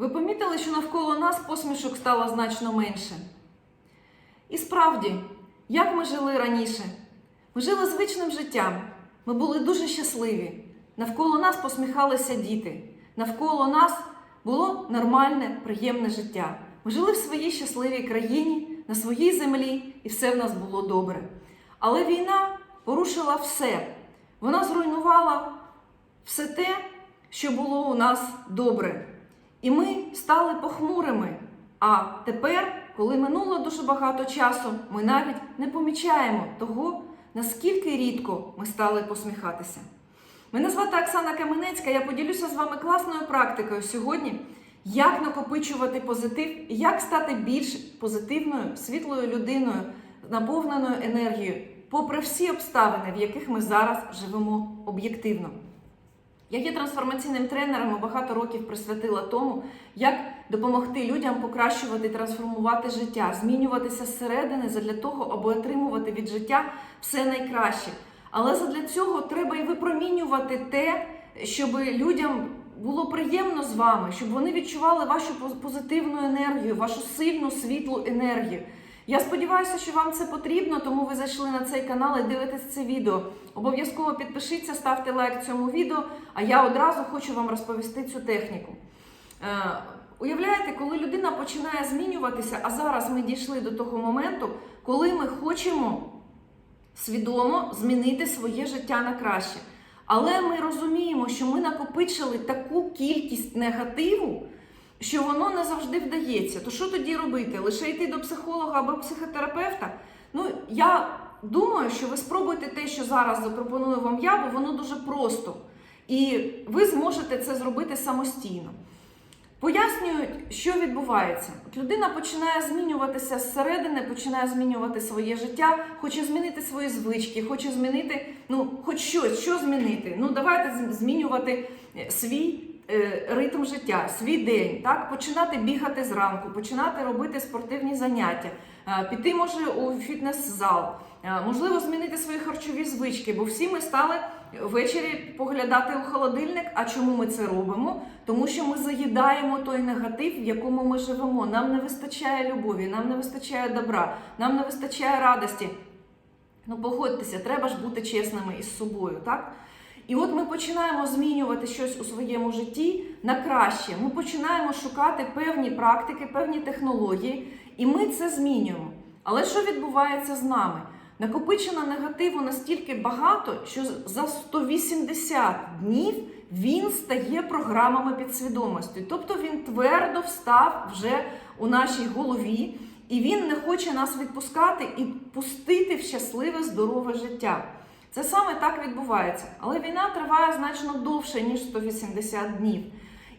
Ви помітили, що навколо нас посмішок стало значно менше? І справді, як ми жили раніше? Ми жили звичним життям. Ми були дуже щасливі. Навколо нас посміхалися діти. Навколо нас було нормальне, приємне життя. Ми жили в своїй щасливій країні, на своїй землі, і все в нас було добре. Але війна порушила все. Вона зруйнувала все те, що було у нас добре. І ми стали похмурими. А тепер, коли минуло дуже багато часу, ми навіть не помічаємо того, наскільки рідко ми стали посміхатися. Мене звати Оксана Каменецька, я поділюся з вами класною практикою сьогодні, як накопичувати позитив і як стати більш позитивною, світлою людиною, наповненою енергією, попри всі обставини, в яких ми зараз живемо об'єктивно. Я є трансформаційним тренером і багато років присвятила тому, як допомогти людям покращувати, трансформувати життя, змінюватися зсередини задля того, аби отримувати від життя все найкраще. Але задля цього треба і випромінювати те, щоб людям було приємно з вами, щоб вони відчували вашу позитивну енергію, вашу сильну світлу енергію. Я сподіваюся, що вам це потрібно, тому ви зайшли на цей канал і дивитесь це відео. Обов'язково підпишіться, ставте лайк цьому відео, а я одразу хочу вам розповісти цю техніку. Е, уявляєте, коли людина починає змінюватися, а зараз ми дійшли до того моменту, коли ми хочемо свідомо змінити своє життя на краще. Але ми розуміємо, що ми накопичили таку кількість негативу, що воно не завжди вдається. То що тоді робити? Лише йти до психолога або психотерапевта? Ну, я думаю, що ви спробуйте те, що зараз запропоную вам я, бо воно дуже просто. І ви зможете це зробити самостійно. Пояснюють, що відбувається. От людина починає змінюватися зсередини, починає змінювати своє життя, хоче змінити свої звички, хоче змінити, ну, хоч щось, що змінити. Ну, давайте змінювати е, свій ритм життя, свій день, так? починати бігати зранку, починати робити спортивні заняття, е, піти може у фітнес-зал, е, можливо, змінити свої харчові звички, бо всі ми стали ввечері поглядати у холодильник. А чому ми це робимо? Тому що ми заїдаємо той негатив, в якому ми живемо. Нам не вистачає любові, нам не вистачає добра, нам не вистачає радості. Ну, погодьтеся, треба ж бути чесними із собою, так? І от ми починаємо змінювати щось у своєму житті на краще. Ми починаємо шукати певні практики, певні технології, і ми це змінюємо. Але що відбувається з нами? Накопичено негативу настільки багато, що за 180 днів він стає програмами підсвідомості. Тобто він твердо встав вже у нашій голові, і він не хоче нас відпускати і пустити в щасливе, здорове життя. Це саме так відбувається. Але війна триває значно довше, ніж 180 днів.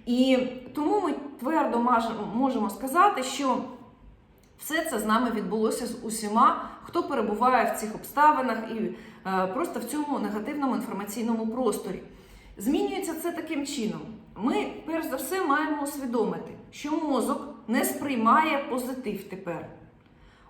І тому ми твердо можемо сказати, що все це з нами відбулося з усіма, хто перебуває в цих обставинах і е, просто в цьому негативному інформаційному просторі. Змінюється це таким чином. Ми, перш за все, маємо усвідомити, що мозок не сприймає позитив тепер.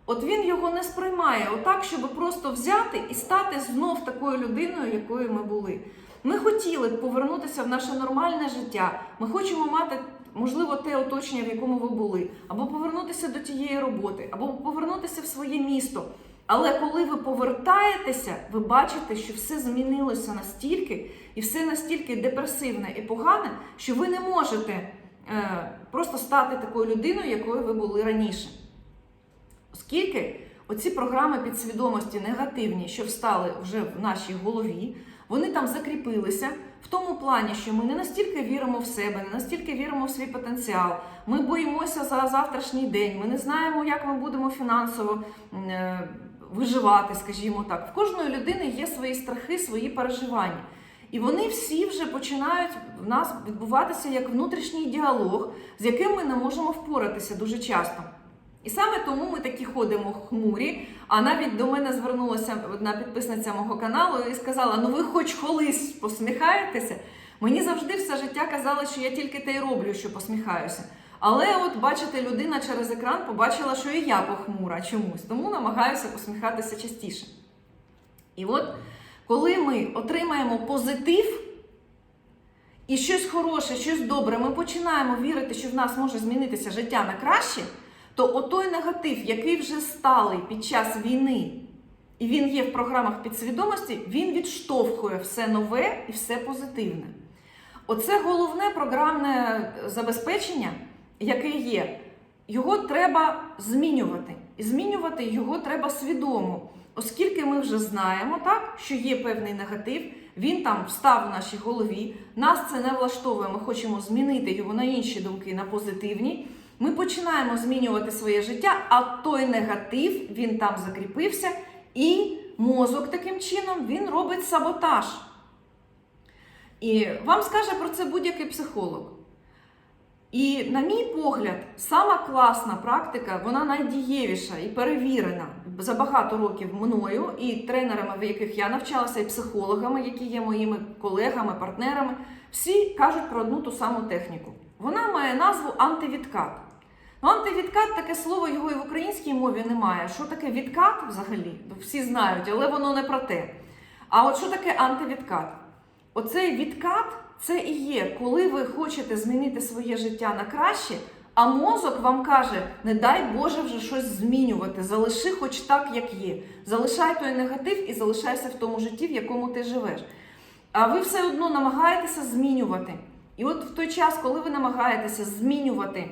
От він його не сприймає отак, щоб просто взяти і стати знов такою людиною, якою ми були. Ми хотіли б повернутися в наше нормальне життя. Ми хочемо мати, можливо, те оточення, в якому ви були, або повернутися до тієї роботи, або повернутися в своє місто. Але коли ви повертаєтеся, ви бачите, що все змінилося настільки, і все настільки депресивне і погане, що ви не можете е, просто стати такою людиною, якою ви були раніше. Оскільки оці програми підсвідомості негативні, що встали вже в нашій голові, вони там закріпилися в тому плані, що ми не настільки віримо в себе, не настільки віримо в свій потенціал. Ми боїмося за завтрашній день. Ми не знаємо, як ми будемо фінансово е, виживати, скажімо так. В кожної людини є свої страхи, свої переживання. І вони всі вже починають в нас відбуватися як внутрішній діалог, з яким ми не можемо впоратися дуже часто. І саме тому ми такі ходимо хмурі. А навіть до мене звернулася одна підписниця мого каналу і сказала: Ну ви хоч колись посміхаєтеся? Мені завжди все життя казали, що я тільки те й роблю, що посміхаюся. Але от бачите, людина через екран побачила, що і я похмура чомусь, тому намагаюся посміхатися частіше. І от коли ми отримаємо позитив і щось хороше, щось добре, ми починаємо вірити, що в нас може змінитися життя на краще, то отой негатив, який вже сталий під час війни, і він є в програмах підсвідомості, він відштовхує все нове і все позитивне. Оце головне програмне забезпечення, яке є. Його треба змінювати. І змінювати його треба свідомо, оскільки ми вже знаємо, так, що є певний негатив, він там встав в нашій голові, нас це не влаштовує, ми хочемо змінити його на інші думки, на позитивні. Ми починаємо змінювати своє життя, а той негатив він там закріпився, і мозок таким чином він робить саботаж. І вам скаже про це будь-який психолог. І, на мій погляд, сама класна практика, вона найдієвіша і перевірена за багато років мною і тренерами, в яких я навчалася, і психологами, які є моїми колегами, партнерами. Всі кажуть про одну ту саму техніку. Вона має назву антивідкат. Ну, антивідкат таке слово його і в українській мові немає. Що таке відкат взагалі? Всі знають, але воно не про те. А от що таке антивідкат? Оцей відкат це і є, коли ви хочете змінити своє життя на краще, а мозок вам каже: не дай Боже вже щось змінювати, залиши хоч так, як є. Залишай той негатив і залишайся в тому житті, в якому ти живеш. А ви все одно намагаєтеся змінювати. І от в той час, коли ви намагаєтеся змінювати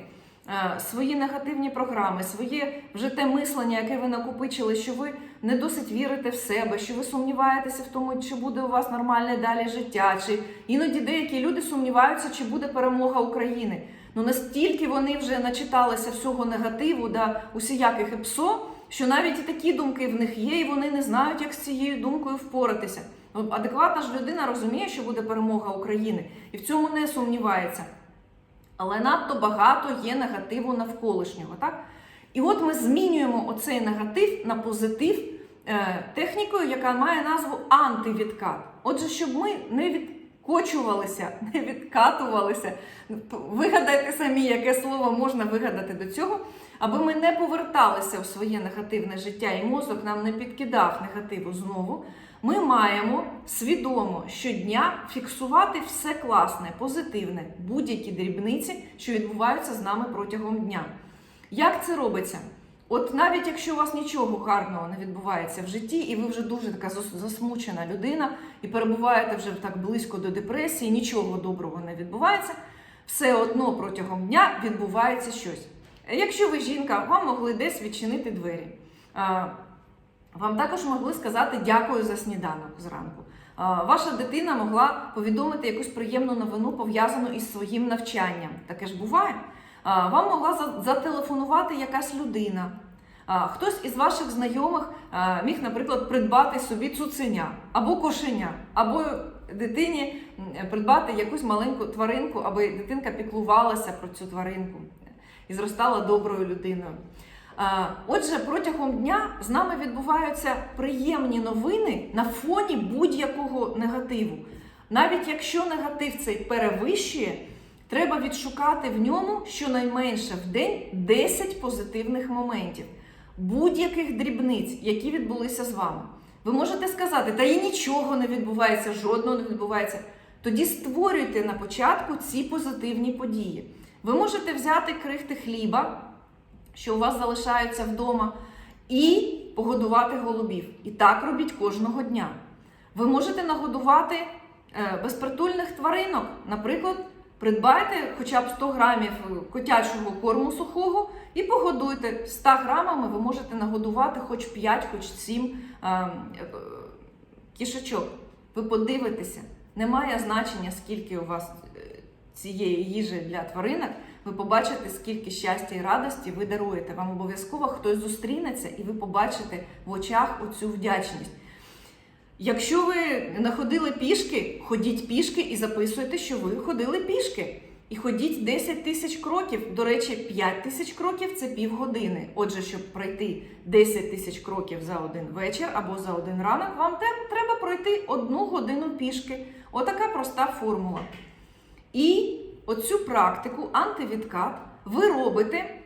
свої негативні програми, своє вже те мислення, яке ви накопичили, що ви не досить вірите в себе, що ви сумніваєтеся в тому, чи буде у вас нормальне далі життя, чи іноді деякі люди сумніваються, чи буде перемога України. Ну настільки вони вже начиталися всього негативу, да, усіяких епсо, що навіть і такі думки в них є, і вони не знають, як з цією думкою впоратися. Ну, адекватна ж людина розуміє, що буде перемога України, і в цьому не сумнівається. Але надто багато є негативу навколишнього. Так? І от ми змінюємо оцей негатив на позитив е, технікою, яка має назву антивідкат. Отже, щоб ми не відкочувалися, не відкатувалися, вигадайте самі, яке слово можна вигадати до цього, аби ми не поверталися в своє негативне життя і мозок нам не підкидав негативу знову. Ми маємо свідомо щодня фіксувати все класне, позитивне, будь-які дрібниці, що відбуваються з нами протягом дня. Як це робиться? От навіть якщо у вас нічого гарного не відбувається в житті, і ви вже дуже така засмучена людина, і перебуваєте вже так близько до депресії, нічого доброго не відбувається, все одно протягом дня відбувається щось. Якщо ви жінка, вам могли десь відчинити двері. Вам також могли сказати дякую за сніданок зранку. Ваша дитина могла повідомити якусь приємну новину, пов'язану із своїм навчанням. Таке ж буває. Вам могла зателефонувати якась людина. Хтось із ваших знайомих міг, наприклад, придбати собі цуценя або кошеня, або дитині придбати якусь маленьку тваринку, аби дитинка піклувалася про цю тваринку і зростала доброю людиною. Отже, протягом дня з нами відбуваються приємні новини на фоні будь-якого негативу. Навіть якщо негатив цей перевищує, треба відшукати в ньому щонайменше в день 10 позитивних моментів, будь-яких дрібниць, які відбулися з вами. Ви можете сказати, та і нічого не відбувається, жодного не відбувається. Тоді створюйте на початку ці позитивні події. Ви можете взяти крихти хліба що у вас залишаються вдома, і погодувати голубів. І так робіть кожного дня. Ви можете нагодувати е, безпритульних тваринок, наприклад, придбайте хоча б 100 грамів котячого корму сухого і погодуйте 100 грамами, ви можете нагодувати хоч 5, хоч 7 е, кішечок. Ви подивитеся, немає значення, скільки у вас е, цієї їжі для тваринок ви побачите, скільки щастя і радості ви даруєте. Вам обов'язково хтось зустрінеться, і ви побачите в очах оцю вдячність. Якщо ви не ходили пішки, ходіть пішки і записуйте, що ви ходили пішки. І ходіть 10 тисяч кроків. До речі, 5 тисяч кроків це півгодини. Отже, щоб пройти 10 тисяч кроків за один вечір або за один ранок, вам треба пройти одну годину пішки. Отака проста формула. І оцю практику, антивідкат, ви робите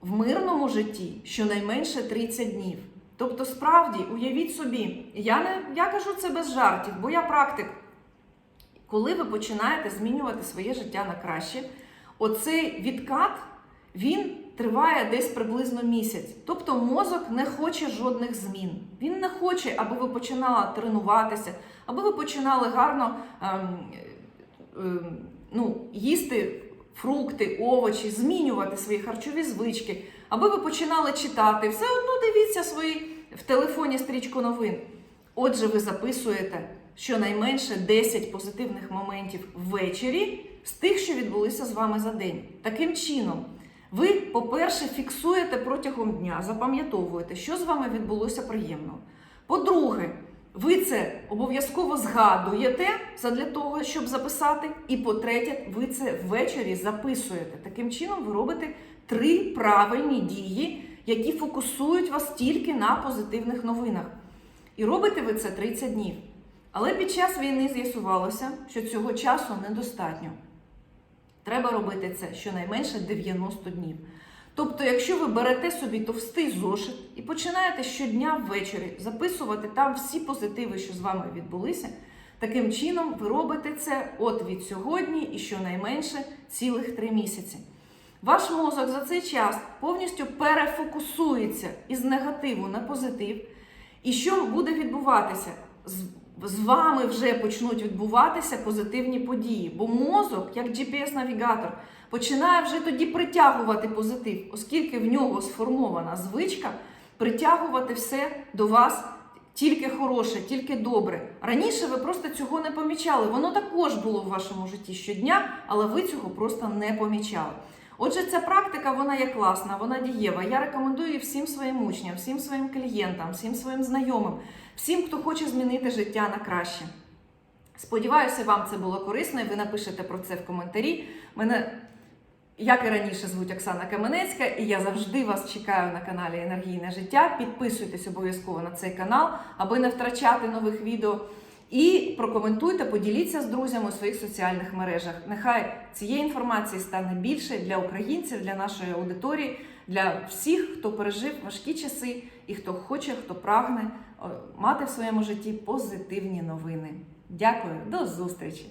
в мирному житті щонайменше 30 днів. Тобто, справді, уявіть собі, я не я кажу це без жартів, бо я практик. коли ви починаєте змінювати своє життя на краще, оцей відкат він триває десь приблизно місяць. Тобто мозок не хоче жодних змін. Він не хоче, аби ви починали тренуватися, аби ви починали гарно ем, ем, ну, їсти фрукти, овочі, змінювати свої харчові звички, аби ви починали читати. Все одно дивіться свої в телефоні стрічку новин. Отже, ви записуєте щонайменше 10 позитивних моментів ввечері з тих, що відбулися з вами за день. Таким чином, ви, по-перше, фіксуєте протягом дня, запам'ятовуєте, що з вами відбулося приємного. По-друге, ви це обов'язково згадуєте задля того, щоб записати. І по-третє, ви це ввечері записуєте. Таким чином, ви робите три правильні дії, які фокусують вас тільки на позитивних новинах. І робите ви це 30 днів. Але під час війни з'ясувалося, що цього часу недостатньо. Треба робити це щонайменше 90 днів. Тобто, якщо ви берете собі товстий зошит і починаєте щодня ввечері записувати там всі позитиви, що з вами відбулися, таким чином ви робите це от від сьогодні і щонайменше цілих три місяці. Ваш мозок за цей час повністю перефокусується із негативу на позитив. І що буде відбуватися? З, вами вже почнуть відбуватися позитивні події, бо мозок, як GPS-навігатор, починає вже тоді притягувати позитив, оскільки в нього сформована звичка притягувати все до вас тільки хороше, тільки добре. Раніше ви просто цього не помічали. Воно також було в вашому житті щодня, але ви цього просто не помічали. Отже, ця практика вона є класна, вона дієва. Я рекомендую всім своїм учням, всім своїм клієнтам, всім своїм знайомим, всім, хто хоче змінити життя на краще. Сподіваюся, вам це було корисно, і ви напишете про це в коментарі. Мене, як і раніше, звуть Оксана Каменецька, і я завжди вас чекаю на каналі Енергійне життя. Підписуйтесь обов'язково на цей канал, аби не втрачати нових відео. І прокоментуйте, поділіться з друзями у своїх соціальних мережах. Нехай цієї інформації стане більше для українців, для нашої аудиторії, для всіх, хто пережив важкі часи і хто хоче, хто прагне мати в своєму житті позитивні новини. Дякую, до зустрічі!